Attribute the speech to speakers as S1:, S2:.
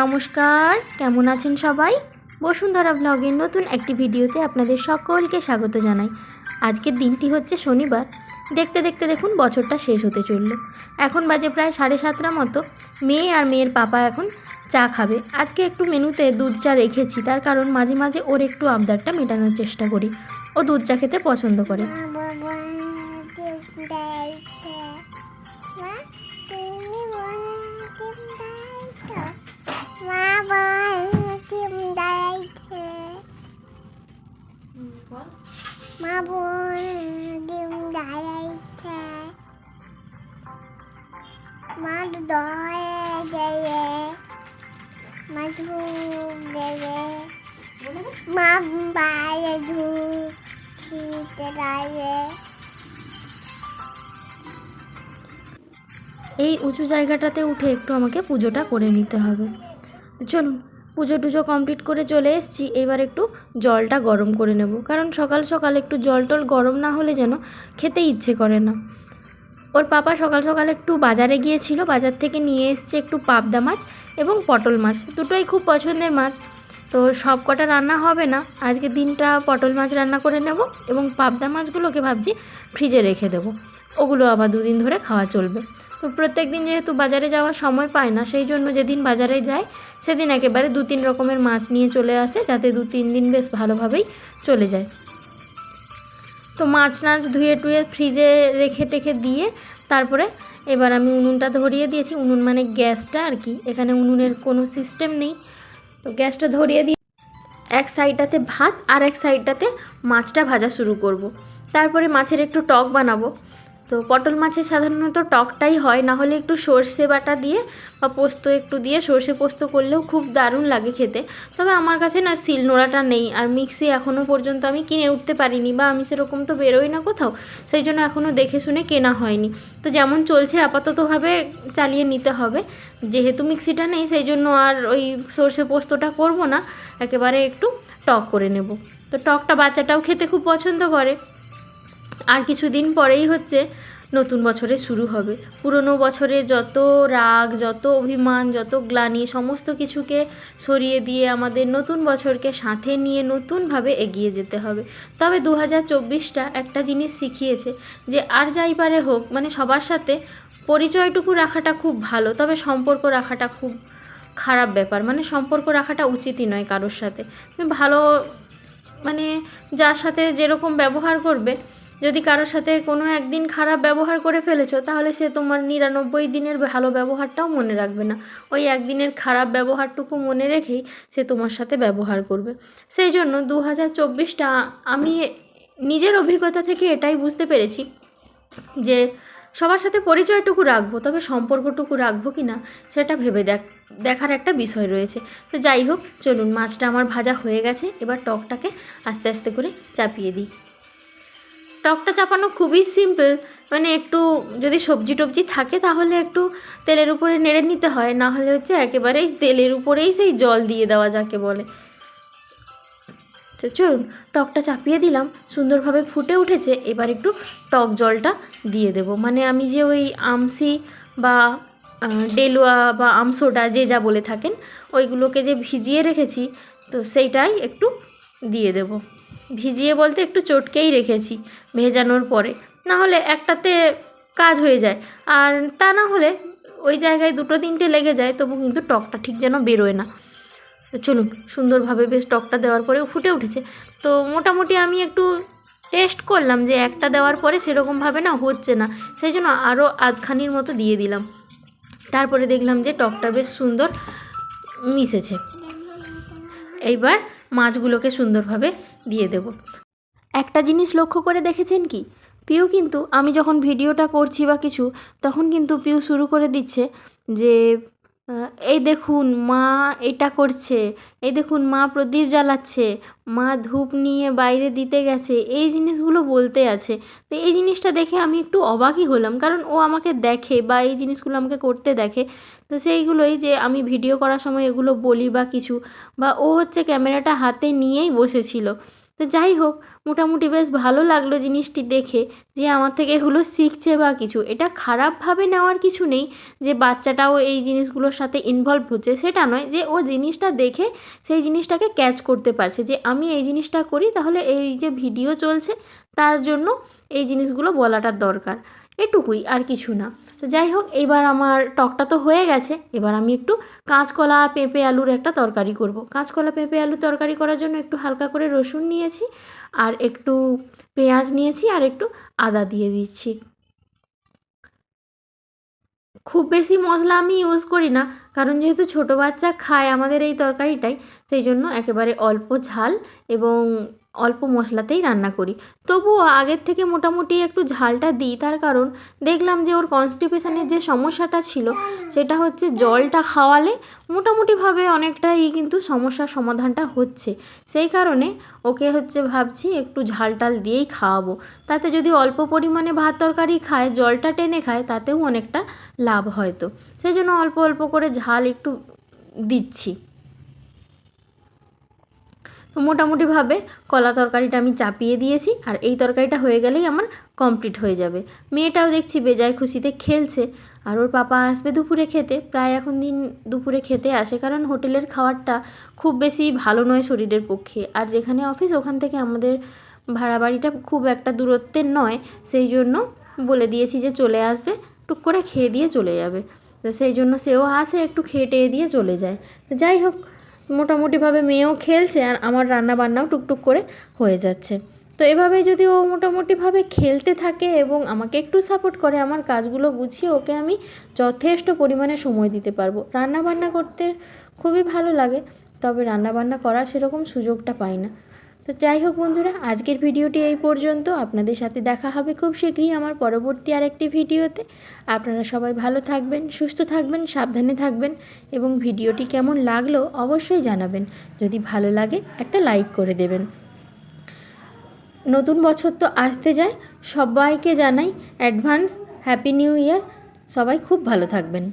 S1: নমস্কার, কেমন আছেন সবাই? বসুন্ধরা ব্লগের নতুন একটি ভিডিওতে আপনাদের সকলকে স্বাগত জানাই। আজকের দিনটি হচ্ছে শনিবার। দেখতে দেখতে দেখুন, বছরটা শেষ হতে চলল। এখন বাজে প্রায় সাড়ে সাতটা মতো। মেয়ে আর মেয়ের পাপা এখন চা খাবে আজকে একটু মেনুতে দুধ চা রেখেছি তার কারণ মাঝে মাঝে ওর একটু আবদারটা মেটানোর চেষ্টা করি ও দুধ চা খেতে পছন্দ করে
S2: মা বোন দাঁড়াইছে মা মা বাইরে
S1: এই উঁচু জায়গাটাতে উঠে একটু আমাকে পুজোটা করে নিতে হবে। চলুন পুজো টুজো কমপ্লিট করে চলে এসেছি। এবার একটু জলটা গরম করে নেব। কারণ সকাল সকাল একটু জল টল গরম না হলে যেন খেতে ইচ্ছে করে না। ওর পাপা সকাল সকাল একটু বাজারে গিয়েছিল, বাজার থেকে নিয়ে এসছে একটু পাবদা মাছ এবং পটল মাছ, দুটোই খুব পছন্দের মাছ। তো সব কটা রান্না হবে না, আজকে দিনটা পটল মাছ রান্না করে নেব এবং পাবদা মাছগুলোকে ভাবছি ফ্রিজে রেখে দেবো। ওগুলো আবার দুদিন ধরে খাওয়া চলবে। তো প্রত্যেক দিন যেহেতু বাজারে যাওয়ার সময় পায় না, সেই জন্য যেদিন বাজারে যায় সেদিন একেবারে দু তিন রকমের মাছ নিয়ে চলে আসে, যাতে দু তিন দিন বেশ ভালোভাবেই চলে যায়। তো মাছ নাচ ধুয়ে টুয়ে ফ্রিজে রেখে টেখে দিয়ে তারপরে এবার আমি উনুনটা ধরিয়ে দিয়েছি। উনুন মানে গ্যাসটা আর কি। এখানে উনুনের কোনো সিস্টেম নেই। তো গ্যাসটা ধরিয়ে দিয়ে এক সাইডটাতে ভাত আর এক সাইডটাতে মাছটা ভাজা শুরু করব। তারপরে মাছের একটু টক বানাবো। তো পটল মাছে সাধারণত টকটাই হয়, না হলে একটু সর্ষে বাটা দিয়ে বা পোস্ত একটু দিয়ে সর্ষে পোস্ত করলেও খুব দারুণ লাগে খেতে। তবে আমার কাছে না শিল নোড়াটা নেই, আর মিক্সি এখনও পর্যন্ত আমি কিনে উঠতে পারিনি বা আমি সেরকম তো বেরোই না কোথাও, সেই জন্য এখনও দেখে শুনে কেনা হয়নি। তো যেমন চলছে, আপাততভাবে চালিয়ে নিতে হবে। যেহেতু মিক্সিটা নেই, সেই জন্য আর ওই সর্ষে পোস্তটা করব না, একেবারে একটু টক করে নেব। তো টকটা বাচ্চাটাও খেতে খুব পছন্দ করে। আর কিছুদিন পরেই হচ্ছে নতুন বছরে শুরু হবে। পুরনো বছরে যত রাগ, যত অভিমান, যত গ্লানি, সমস্ত কিছুকে সরিয়ে দিয়ে আমাদের নতুন বছরকে সাথে নিয়ে নতুনভাবে এগিয়ে যেতে হবে। তবে দু হাজার চব্বিশটা একটা জিনিস শিখিয়েছে যে আর যাই পারে হোক মানে সবার সাথে পরিচয়টুকু রাখাটা খুব ভালো, তবে সম্পর্ক রাখাটা খুব খারাপ ব্যাপার। মানে সম্পর্ক রাখাটা উচিতই নয় কারোর সাথে। ভালো মানে যার সাথে যেরকম ব্যবহার করবে যদি কারোর সাথে কোনো একদিন খারাপ ব্যবহার করে ফেলেছো, তাহলে সে তোমার নিরানব্বই দিনের ভালো ব্যবহারটাও মনে রাখবে না। ওই একদিনের খারাপ ব্যবহারটুকু মনে রেখেই সে তোমার সাথে ব্যবহার করবে। সেই জন্য দু হাজার চব্বিশটা আমি নিজের অভিজ্ঞতা থেকে এটাই বুঝতে পেরেছি যে সবার সাথে পরিচয়টুকু রাখব, তবে সম্পর্কটুকু রাখব কি না, সেটা ভেবে দেখ, দেখার একটা বিষয় রয়েছে। তো যাই হোক, চলুন, মাছটা আমার ভাজা হয়ে গেছে, এবার টকটাকে আস্তে আস্তে করে চাপিয়ে দিই। টকটা চাপানো খুবই সিম্পল মানে একটু যদি সবজি টবজি থাকে তাহলে একটু তেলের উপরে নেড়ে নিতে হয়, না হলে হচ্ছে একেবারেই তেলের উপরেই সেই জল দিয়ে দেওয়া যাকে বলে। তো চলুন, টকটা চাপিয়ে দিলাম, সুন্দরভাবে ফুটে উঠেছে, এবার একটু টক জলটা দিয়ে দেব। মানে আমি যে ওই আমসি বা ডেলুয়া বা আমসোডা যে যা বলে থাকেন, ওইগুলোকে যে ভিজিয়ে রেখেছি, তো সেইটাই একটু দিয়ে দেব। ভিজিয়ে বলতে একটু চটকেই রেখেছি ভেজানোর পরে। না হলে একটাতে কাজ হয়ে যায়। আর তা না হলে ওই জায়গায় দুটো তিনটে লেগে যায়, তবু কিন্তু টকটা ঠিক যেন বেরোয় না। তো চলুন, সুন্দরভাবে বেশ টকটা দেওয়ার পরেও ফুটে উঠেছে। তো মোটামুটি আমি একটু টেস্ট করলাম যে একটা দেওয়ার পরে সেরকমভাবে না হচ্ছে না। সেই জন্য আরও আধখানির মতো দিয়ে দিলাম। তারপরে দেখলাম যে টকটা বেশ সুন্দর মিশেছে। এইবার মাছগুলোকে সুন্দরভাবে দিয়ে দেব। একটা জিনিস লক্ষ্য করে দেখেছেন কি? পিউ কিন্তু, আমি যখন ভিডিওটা করছি বা কিছু, তখন কিন্তু পিউ শুরু করে দিচ্ছে যে এই দেখুন, মা এটা করছে। এই দেখুন, মা প্রদীপ জ্বালাচ্ছে। মা ধূপ নিয়ে বাইরে দিতে গেছে। এই জিনিসগুলো বলতে আছে। তো এই জিনিসটা দেখে আমি একটু অবাকই হলাম। কারণ ও আমাকে দেখে বা এই জিনিসগুলো আমাকে করতে দেখে। তো সেইগুলোই যে আমি ভিডিও করার সময় এগুলো বলি বা কিছু। বা ও হচ্ছে ক্যামেরাটা হাতে নিয়েই বসেছিল। তো যাই হোক, মোটামুটি বেশ ভালো লাগল জিনিসটি দেখে যে আমার থেকে এগুলো শিখছে বা কিছু। এটা খারাপভাবে নেওয়ার কিছু নেই যে বাচ্চাটাও এই জিনিসগুলোর সাথে ইনভলভ হচ্ছে, সেটা নয় যে ও জিনিসটা দেখে সেই জিনিসটাকে ক্যাচ করতে পারছে যে আমি এই জিনিসটা করি, তাহলে এই যে ভিডিও চলছে, তার জন্য এই জিনিসগুলো বলাটার দরকার। এটুকুই আর কিছু না। তো যাই হোক, এবার আমার টকটা তো হয়ে গেছে। এবার আমি একটু কাঁচকলা, পেঁপে, আলুর একটা তরকারি করব। কাঁচকলা, পেঁপে, আলু তরকারি করার জন্য একটু হালকা করে রসুন নিয়েছি আর একটু পেঁয়াজ নিয়েছি আর একটু আদা দিয়ে দিচ্ছি। খুব বেশি মশলা আমি ইউজ করি না, কারণ যেহেতু ছোটো বাচ্চা খায় আমাদের এই তরকারিটাই, সেই জন্য একেবারে অল্প ঝাল এবং অল্প মশলাতেই রান্না করি। তবুও আগের থেকে মোটামুটি একটু ঝালটা দিই, তার কারণ দেখলাম যে ওর কনস্টিপেশনের যে সমস্যাটা ছিল, সেটা হচ্ছে জলটা খাওয়ালে মোটামুটিভাবে অনেকটাই কিন্তু সমস্যার সমাধানটা হচ্ছে। সেই কারণে ওকে হচ্ছে ভাবছি একটু ঝাল টাল দিয়েই খাওয়াবো। তাতে যদি অল্প পরিমাণে ভাত তরকারি খায়, জলটা টেনে খায়, তাতেও অনেকটা লাভ হয়তো। সেই জন্য অল্প অল্প করে ঝাল একটু দিচ্ছি। তো মোটামুটিভাবে কলা তরকারিটা আমি চাপিয়ে দিয়েছি আর এই তরকারিটা হয়ে গেলেই আমার কমপ্লিট হয়ে যাবে। মেয়েটাও দেখছি বেজায় খুশিতে খেলছে আর ওর পাপা আসবে দুপুরে খেতে, প্রায় এখন দিন দুপুরে খেতে আসে কারণ হোটেলের খাবারটা খুব বেশি ভালো নয় শরীরের পক্ষে। আর যেখানে অফিস ওখান থেকে আমাদের ভাড়া বাড়িটা খুব একটা দূরত্বের নয়, সেই জন্য বলে দিয়েছি যে চলে আসবে, টুক করে খেয়ে দিয়ে চলে যাবে। তো সেই জন্য সেও আসে একটু খেয়ে টেয়ে দিয়ে চলে যায়। তো যাই হোক মোটামুটিভাবে মেয়েও খেলছে আর আমার রান্না বান্নাও টুকটুক করে হয়ে যাচ্ছে। তো এভাবে যদি ও মোটামুটিভাবে খেলতে থাকে এবং আমাকে একটু সাপোর্ট করে, আমার কাজগুলো গুছিয়ে ওকে আমি যথেষ্ট পরিমাণে সময় দিতে পারব। রান্নাবান্না করতে খুবই ভালো লাগে, তবে রান্নাবান্না করার সেরকম সুযোগটা পাই না। তো যাই হোক বন্ধুরা, আজকের ভিডিওটি এই পর্যন্ত। আপনাদের সাথে দেখা হবে খুব শীঘ্রই আমার পরবর্তী আরেকটি ভিডিওতে। আপনারা সবাই ভালো থাকবেন, সুস্থ থাকবেন, সাবধানে থাকবেন এবং ভিডিওটি কেমন লাগল অবশ্যই জানাবেন। যদি ভালো লাগে, একটা লাইক করে দেবেন। নতুন বছর তো আসতে যায়, সবাইকে জানাই অ্যাডভান্স, হ্যাপি নিউ ইয়ার। সবাই খুব ভালো থাকবেন।